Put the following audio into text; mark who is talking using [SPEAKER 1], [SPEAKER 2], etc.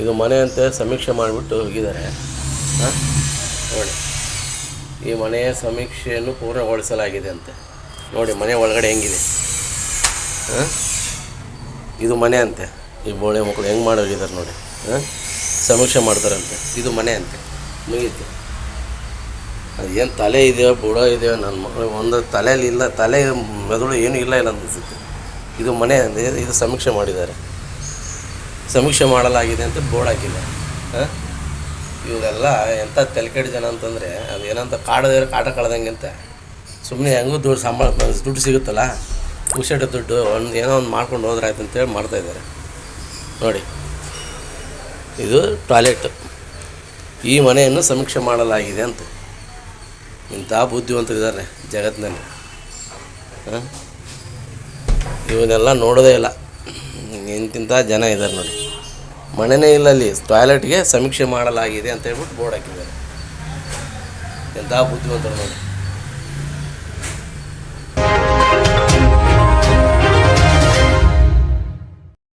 [SPEAKER 1] ಇದು ಮನೆ ಅಂತ ಸಮೀಕ್ಷೆ ಮಾಡಿಬಿಟ್ಟು ಹೋಗಿದ್ದಾರೆ. ಹಾಂ? ನೋಡಿ, ಈ ಮನೆಯ ಸಮೀಕ್ಷೆಯನ್ನು ಪೂರ್ಣಗೊಳಿಸಲಾಗಿದೆ ಅಂತೆ. ನೋಡಿ, ಮನೆ ಒಳಗಡೆ ಹೆಂಗಿದೆ? ಹಾಂ? ಇದು ಮನೆ ಅಂತೆ. ಈ ಬೋಳೆ ಮಕ್ಕಳು ಹೆಂಗೆ ಮಾಡೋಗಿದ್ದಾರೆ ನೋಡಿ. ಹಾಂ? ಸಮೀಕ್ಷೆ ಮಾಡ್ತಾರಂತೆ. ಇದು ಮನೆ ಅಂತೆ. ಮುಗೀತು. ಅದು ಏನು ತಲೆ ಇದೆಯೋ, ಬುಡ ಇದೆಯೋ ನನ್ನ ಮಗಳು ಒಂದು ತಲೆಯಲ್ಲಿ ಇಲ್ಲ, ತಲೆ ಮೆದುಳು ಏನೂ ಇಲ್ಲ ಇಲ್ಲ ಅನಿಸುತ್ತೆ. ಇದು ಮನೆ ಇದು ಸಮೀಕ್ಷೆ ಮಾಡಿದ್ದಾರೆ. ಸಮೀಕ್ಷೆ ಮಾಡಲಾಗಿದೆ ಅಂತ ಬೋರ್ಡ್ ಹಾಕಿದೆ. ಹಾಂ? ಇವರೆಲ್ಲ ಎಂಥ ತಲೆಕೆಡ ಜನ ಅಂತಂದರೆ, ಅದು ಏನಂತ ಕಾಡದೇ ಕಾಟ ಕಳ್ದಂಗೆ ಅಂತ. ಸುಮ್ಮನೆ ಹೆಂಗೂ ದುಡ್ಡು ಸಂಬಳ, ದುಡ್ಡು ಸಿಗುತ್ತಲ್ಲ? ಪುಕ್ಷಟ ದುಡ್ಡು, ಒಂದು ಏನೋ ಒಂದು ಮಾಡ್ಕೊಂಡು ಹೋದ್ರೆ ಆಯ್ತು ಅಂತೇಳಿ ಮಾಡ್ತಾಯಿದ್ದಾರೆ ನೋಡಿ, ಇದು ಟಾಯ್ಲೆಟ್. ಈ ಮನೆಯನ್ನು ಸಮೀಕ್ಷೆ ಮಾಡಲಾಗಿದೆ ಅಂತ. ಇಂಥ ಬುದ್ಧಿವಂತರಿದ್ದಾರೆ ಜಗತ್ತಿನಲ್ಲಿ. ಇವನ್ನೆಲ್ಲ ನೋಡೋದೇ ಇಲ್ಲ. ಇಂತಿಂಥ ಜನ ಇದ್ದಾರೆ ನೋಡಿ. ಮನೆಯೇ ಇಲ್ಲ ಅಲ್ಲಿ ಟಾಯ್ಲೆಟ್ಗೆ ಸಮೀಕ್ಷೆ ಮಾಡಲಾಗಿದೆ ಅಂತ ಹೇಳ್ಬಿಟ್ಟು ಬೋರ್ಡ್ ಹಾಕಿದ್ದಾರೆ. ಎಂಥ ಬುದ್ಧಿವಂತರು ನೋಡಿ.